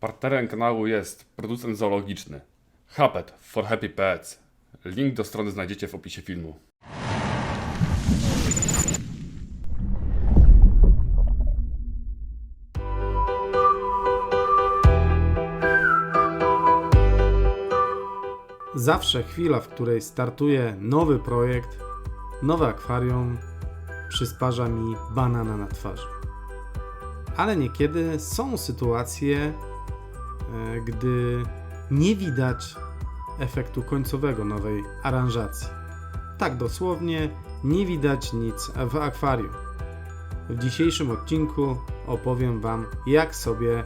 Partnerem kanału jest producent zoologiczny Happet for Happy Pets. Link do strony znajdziecie w opisie filmu. Zawsze chwila, w której startuje nowy projekt, nowe akwarium, przysparza mi banana na twarzy. Ale niekiedy są sytuacje, gdy nie widać efektu końcowego nowej aranżacji. Tak dosłownie, nie widać nic w akwarium. W dzisiejszym odcinku opowiem Wam, jak sobie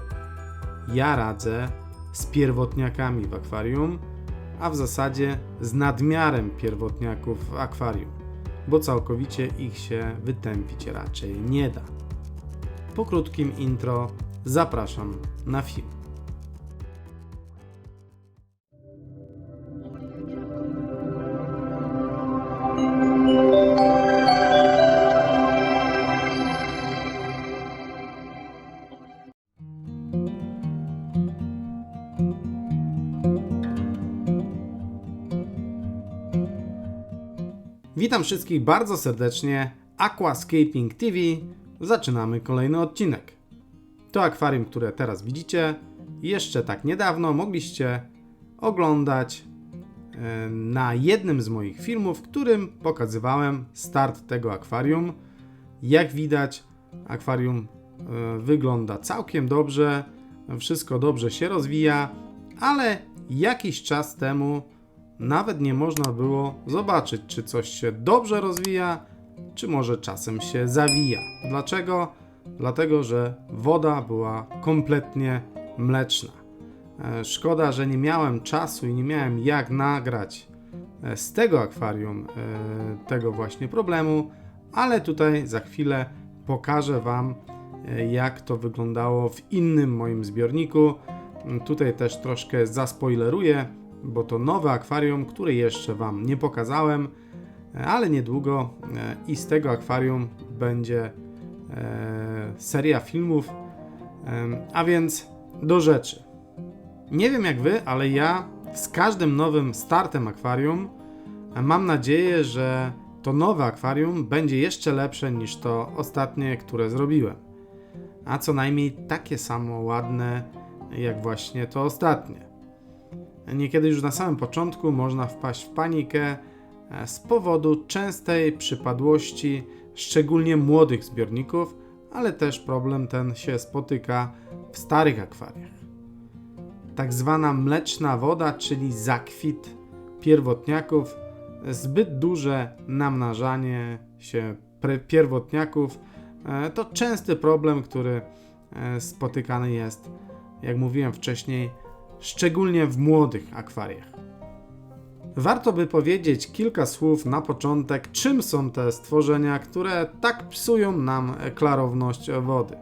ja radzę z pierwotniakami w akwarium, a w zasadzie z nadmiarem pierwotniaków w akwarium, bo całkowicie ich się wytępić raczej nie da. Po krótkim intro zapraszam na film. Witam wszystkich bardzo serdecznie. Aquascaping TV. Zaczynamy kolejny odcinek. To akwarium, które teraz widzicie, jeszcze tak niedawno mogliście oglądać e, na jednym z moich filmów, w którym pokazywałem start tego akwarium. Jak widać, akwarium e, wygląda całkiem dobrze, wszystko dobrze się rozwija, ale jakiś czas temu nawet nie można było zobaczyć, czy coś się dobrze rozwija, czy może czasem się zawija. Dlaczego? Dlatego, że woda była kompletnie mleczna. E, Szkoda, że nie miałem czasu i nie miałem jak nagrać e, z tego akwarium e, tego właśnie problemu, ale tutaj za chwilę pokażę Wam, jak to wyglądało w innym moim zbiorniku. Mm, Tutaj też troszkę zaspoileruję, bo to nowe akwarium, które jeszcze Wam nie pokazałem, e, ale niedługo e, i z tego akwarium będzie e, seria filmów. A więc do rzeczy. Nie wiem jak Wy, ale ja z każdym nowym startem akwarium mam nadzieję, że to nowe akwarium będzie jeszcze lepsze niż to ostatnie, które zrobiłem. A co najmniej takie samo ładne jak właśnie to ostatnie. Niekiedy już na samym początku można wpaść w panikę e, z powodu częstej przypadłości szczególnie młodych zbiorników, ale też problem ten się spotyka w starych akwariach. Tak zwana mleczna woda, czyli zakwit pierwotniaków, zbyt duże namnażanie się pierwotniaków e, to częsty problem, który e, spotykany jest, jak mówiłem wcześniej, szczególnie w młodych akwariach. Warto by powiedzieć kilka słów na początek, czym są te stworzenia, które tak psują nam klarowność wody.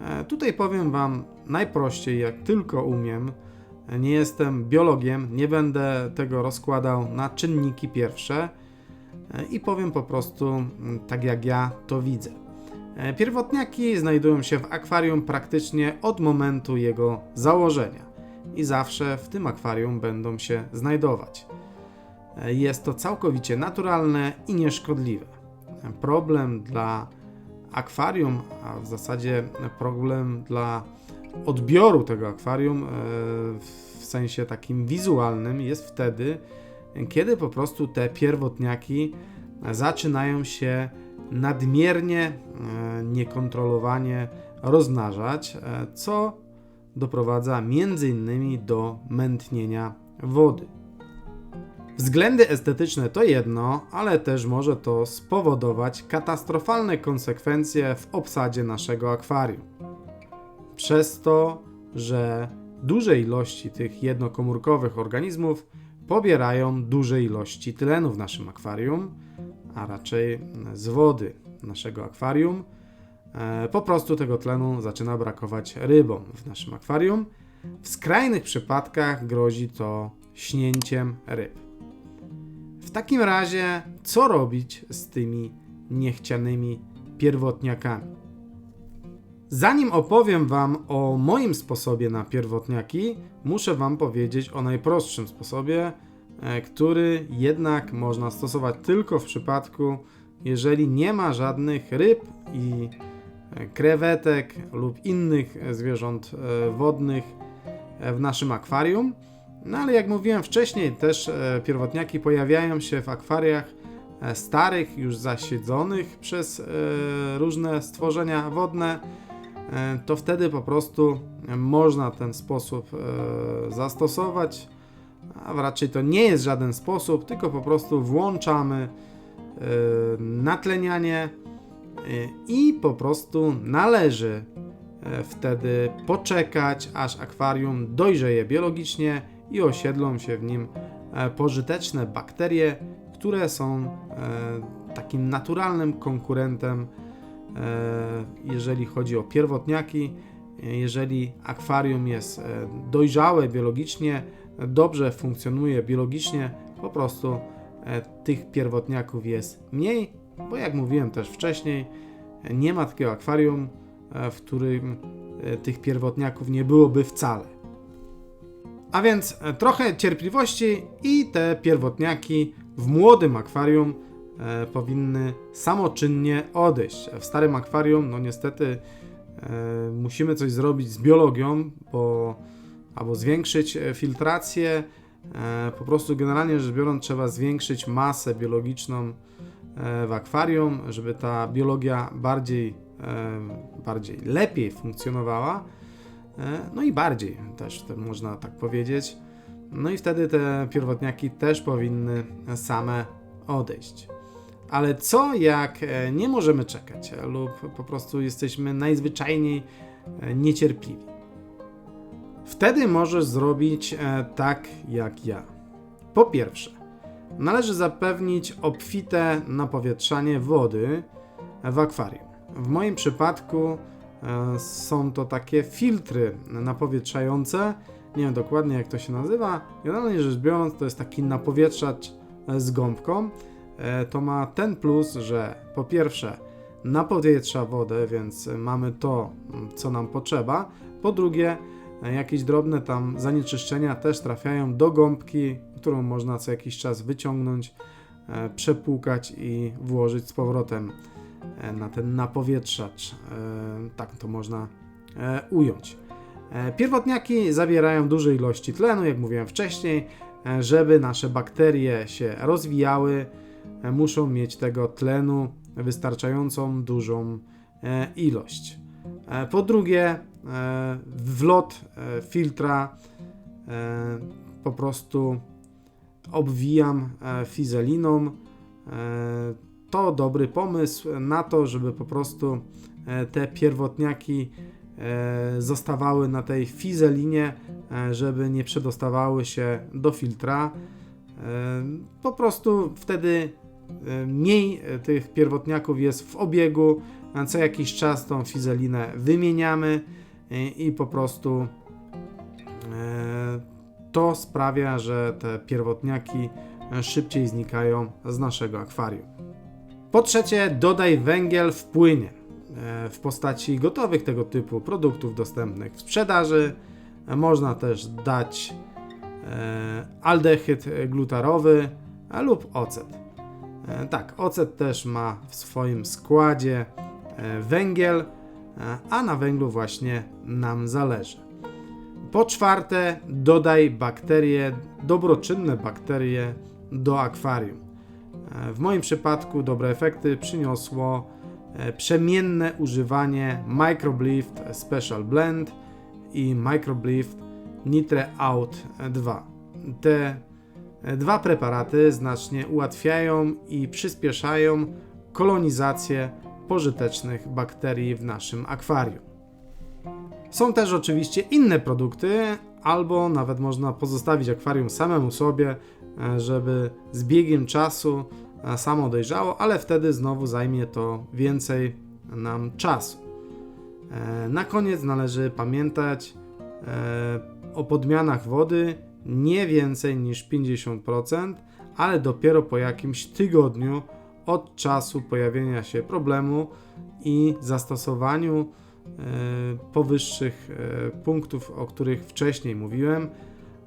E, Tutaj powiem Wam najprościej, jak tylko umiem. Nie jestem biologiem, nie będę tego rozkładał na czynniki pierwsze e, i powiem po prostu tak, jak ja to widzę. E, Pierwotniaki znajdują się w akwarium praktycznie od momentu jego założenia i zawsze w tym akwarium będą się znajdować. E, Jest to całkowicie naturalne i nieszkodliwe. E, Problem dla akwarium, a w zasadzie problem dla odbioru tego akwarium e, w sensie takim wizualnym jest wtedy, kiedy po prostu te pierwotniaki zaczynają się nadmiernie, niekontrolowanie rozmnażać, co doprowadza innymi do mętnienia wody. Względy estetyczne to jedno, ale też może to spowodować katastrofalne konsekwencje w obsadzie naszego akwarium. Przez to, że duże ilości tych jednokomórkowych organizmów pobierają duże ilości tlenu w naszym akwarium, a raczej z wody naszego akwarium, po prostu tego tlenu zaczyna brakować rybom w naszym akwarium. W skrajnych przypadkach grozi to śnięciem ryb. W takim razie, co robić z tymi niechcianymi pierwotniakami? Zanim opowiem Wam o moim sposobie na pierwotniaki, muszę Wam powiedzieć o najprostszym sposobie, e, który jednak można stosować tylko w przypadku, jeżeli nie ma żadnych ryb i e, krewetek lub innych e, zwierząt e, wodnych e, w naszym akwarium. No ale jak mówiłem wcześniej, też pierwotniaki pojawiają się w akwariach starych, już zasiedzonych przez różne stworzenia wodne, to wtedy po prostu można ten sposób zastosować. A raczej to nie jest żaden sposób, tylko po prostu włączamy natlenianie i po prostu należy e, wtedy poczekać, aż akwarium dojrzeje biologicznie i osiedlą się w nim e, pożyteczne bakterie, które są e, takim naturalnym konkurentem, e, jeżeli chodzi o pierwotniaki. Jeżeli akwarium jest dojrzałe biologicznie, dobrze funkcjonuje biologicznie, po prostu tych pierwotniaków jest mniej, bo jak mówiłem też wcześniej, nie ma takiego akwarium, e, w którym e, tych pierwotniaków nie byłoby wcale. A więc e, trochę cierpliwości i te pierwotniaki w młodym akwarium powinny samoczynnie odejść. W starym akwarium, no niestety, musimy coś zrobić z biologią, bo albo zwiększyć filtrację, po prostu generalnie rzecz biorąc trzeba zwiększyć masę biologiczną w akwarium, żeby ta biologia bardziej, bardziej lepiej funkcjonowała. E, No i bardziej też można tak powiedzieć. No i wtedy te pierwotniaki też powinny same odejść. Ale co jak e, nie możemy czekać e, lub po prostu jesteśmy najzwyczajniej niecierpliwi? Wtedy możesz zrobić tak jak ja. Po pierwsze, należy zapewnić obfite napowietrzanie wody w akwarium. W moim przypadku e, są to takie filtry napowietrzające. Nie wiem dokładnie jak to się nazywa. Generalnie rzecz biorąc, to jest taki napowietrzacz e, z gąbką. E, To ma ten plus, że po pierwsze napowietrza wodę, więc mamy to, m, co nam potrzeba. Po drugie, jakieś drobne tam zanieczyszczenia też trafiają do gąbki, którą można co jakiś czas wyciągnąć, e, przepłukać i włożyć z powrotem e, na ten napowietrzacz. E, Tak to można ująć. Pierwotniaki zawierają duże ilości tlenu, jak mówiłem wcześniej. Żeby nasze bakterie się rozwijały, muszą mieć tego tlenu wystarczającą dużą ilość. Po drugie, wlot filtra po prostu obwijam e, fizeliną. E, To dobry pomysł na to, żeby po prostu e, te pierwotniaki zostawały na tej fizelinie, żeby nie przedostawały się do filtra. Po prostu wtedy mniej tych pierwotniaków jest w obiegu. Co jakiś czas tą fizelinę wymieniamy i po prostu to sprawia, że te pierwotniaki e, szybciej znikają z naszego akwarium. Po trzecie, dodaj węgiel w płynie e, w postaci gotowych tego typu produktów dostępnych w sprzedaży. E, Można też dać aldehyd glutarowy lub ocet. Tak, ocet też ma w swoim składzie węgiel, a na węglu właśnie nam zależy. Po czwarte, dodaj bakterie, dobroczynne bakterie do akwarium. E, W moim przypadku dobre efekty przyniosło e, przemienne używanie Microblift Special Blend i Microblift Nitre Out 2. Te e, dwa preparaty znacznie ułatwiają i przyspieszają kolonizację pożytecznych bakterii w naszym akwarium. Są też oczywiście inne produkty, albo nawet można pozostawić akwarium samemu sobie, e, żeby z biegiem czasu e, samo dojrzało, ale wtedy znowu zajmie to więcej nam czasu. E, Na koniec należy pamiętać o podmianach wody nie więcej niż 50%, ale dopiero po jakimś tygodniu od czasu pojawienia się problemu i zastosowaniu powyższych e, punktów, o których wcześniej mówiłem.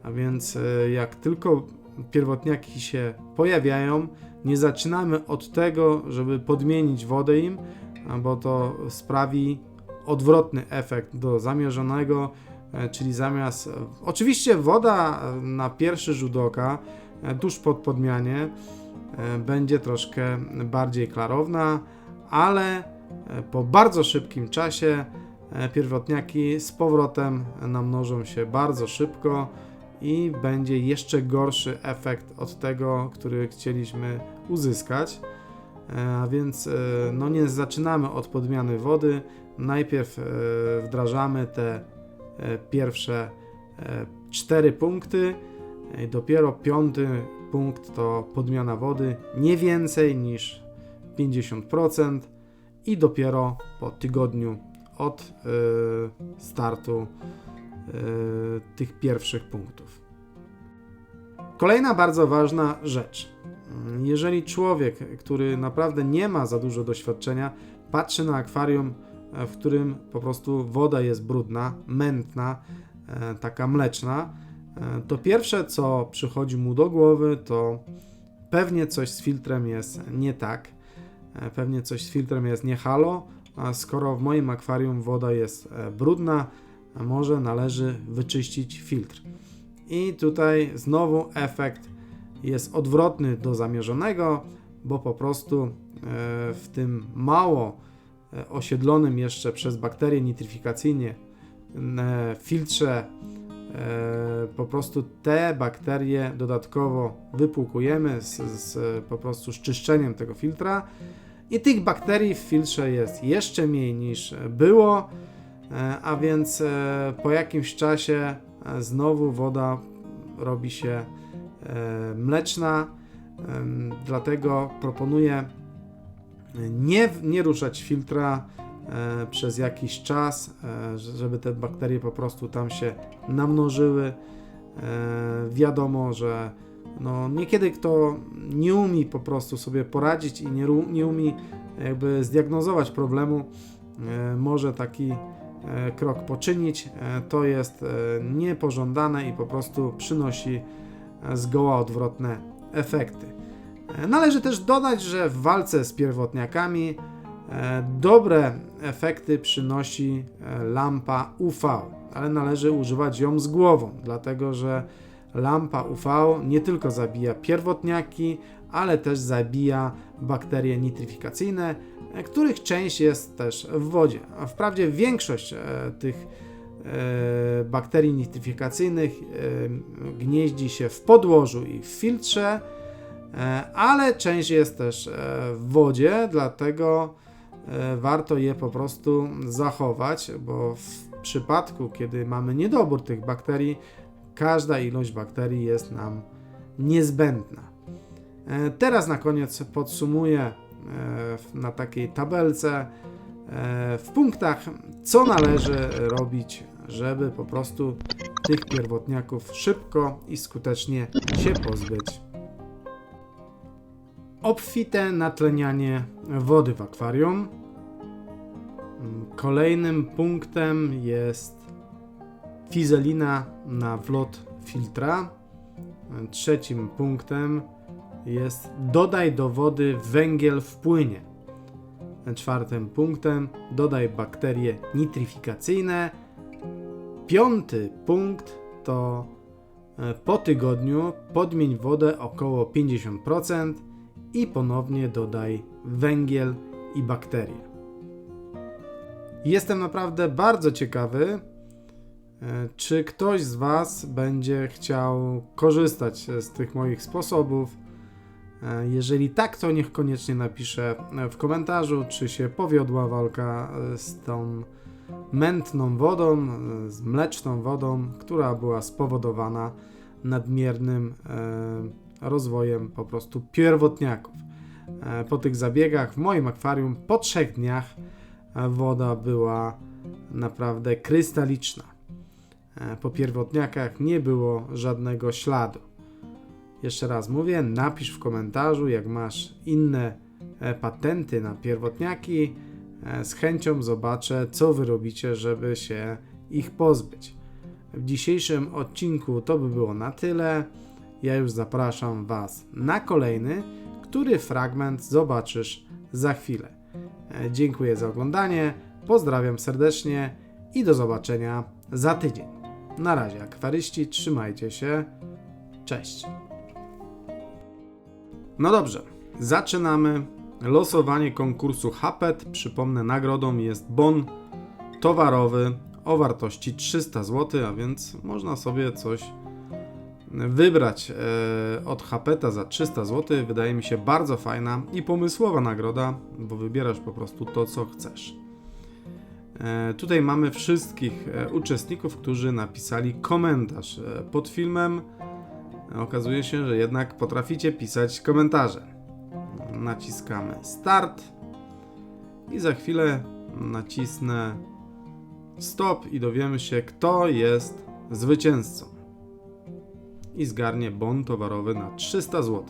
A więc e, jak tylko pierwotniaki się pojawiają, nie zaczynamy od tego, żeby podmienić wodę im, bo to sprawi odwrotny efekt do zamierzonego, e, czyli zamiast. Oczywiście woda e, na pierwszy rzut oka, e, tuż po podmianie, e, będzie troszkę bardziej klarowna, ale e, po bardzo szybkim czasie e, pierwotniaki z powrotem namnożą się bardzo szybko i będzie jeszcze gorszy efekt od tego, który chcieliśmy uzyskać. E, A więc e, no nie zaczynamy od podmiany wody. Najpierw e, wdrażamy te e, pierwsze e, cztery punkty. Dopiero piąty punkt to podmiana wody nie więcej niż 50% i dopiero po tygodniu od e, startu e, tych pierwszych punktów. Kolejna bardzo ważna rzecz. Jeżeli człowiek, który naprawdę nie ma za dużo doświadczenia, patrzy na akwarium, e, w którym po prostu woda jest brudna, mętna, e, taka mleczna, e, to pierwsze co przychodzi mu do głowy, to pewnie coś z filtrem jest nie tak. E, Pewnie coś z filtrem jest nie halo, a skoro w moim akwarium woda jest e, brudna, może należy wyczyścić filtr. I tutaj znowu efekt jest odwrotny do zamierzonego, bo po prostu e, w tym mało osiedlonym jeszcze przez bakterie nitryfikacyjnie filtrze po prostu te bakterie dodatkowo wypłukujemy z, z po prostu z czyszczeniem tego filtra i tych bakterii w filtrze jest jeszcze mniej niż było, e, a więc e, po jakimś czasie e, znowu woda robi się mleczna, dlatego proponuję nie, nie ruszać filtra przez jakiś czas, żeby te bakterie po prostu tam się namnożyły. Wiadomo, że no, niekiedy kto nie umie po prostu sobie poradzić i nie, nie umie jakby zdiagnozować problemu, e, może taki e, krok poczynić. E, To jest niepożądane i po prostu przynosi zgoła odwrotne efekty. Należy też dodać, że w walce z pierwotniakami dobre efekty przynosi lampa UV, ale należy używać ją z głową, dlatego że lampa UV nie tylko zabija pierwotniaki, ale też zabija bakterie nitryfikacyjne, e, których część jest też w wodzie. A wprawdzie większość e, tych e, bakterii nitryfikacyjnych gnieździ się w podłożu i w filtrze, ale część jest też w wodzie, dlatego warto je po prostu zachować, bo w przypadku, kiedy mamy niedobór tych bakterii, każda ilość bakterii jest nam niezbędna. E, Teraz na koniec podsumuję e, na takiej tabelce e, w punktach, co należy robić, żeby po prostu tych pierwotniaków szybko i skutecznie się pozbyć. Obfite natlenianie wody w akwarium. Kolejnym punktem jest fizelina na wlot filtra. Trzecim punktem jest dodaj do wody węgiel w płynie. Czwartym punktem dodaj bakterie nitryfikacyjne. Piąty punkt to e, po tygodniu podmień wodę około 50% i ponownie dodaj węgiel i bakterie. Jestem naprawdę bardzo ciekawy, czy ktoś z Was będzie chciał korzystać z tych moich sposobów. E, Jeżeli tak, to niech koniecznie napisze w komentarzu, czy się powiodła walka e, z tą mętną wodą, e, z mleczną wodą, która była spowodowana nadmiernym e, rozwojem po prostu pierwotniaków. E, Po tych zabiegach w moim akwarium po trzech dniach e, woda była naprawdę krystaliczna. E, Po pierwotniakach nie było żadnego śladu. Jeszcze raz mówię, napisz w komentarzu, jak masz inne e, patenty na pierwotniaki, E, Z chęcią zobaczę, co wy robicie, żeby się ich pozbyć. W dzisiejszym odcinku to by było na tyle. Ja już zapraszam Was na kolejny, który fragment zobaczysz za chwilę. Dziękuję za oglądanie, pozdrawiam serdecznie i do zobaczenia za tydzień. Na razie, akwaryści, trzymajcie się. Cześć. No dobrze, zaczynamy losowanie konkursu HAPET. Przypomnę, nagrodą jest bon towarowy o wartości 300 zł, a więc można sobie coś wybrać e, od Hapeta za 300 zł. Wydaje mi się bardzo fajna i pomysłowa nagroda, bo wybierasz po prostu to, co chcesz. E, Tutaj mamy wszystkich e, uczestników, którzy napisali komentarz e, pod filmem. Okazuje się, że jednak potraficie pisać komentarze. Naciskamy Start i za chwilę nacisnę Stop i dowiemy się, kto jest zwycięzcą. I zgarnie bon towarowy na 300 zł.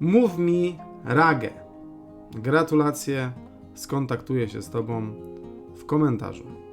Mów mi Ragę. Gratulacje, skontaktuję się z Tobą w komentarzu.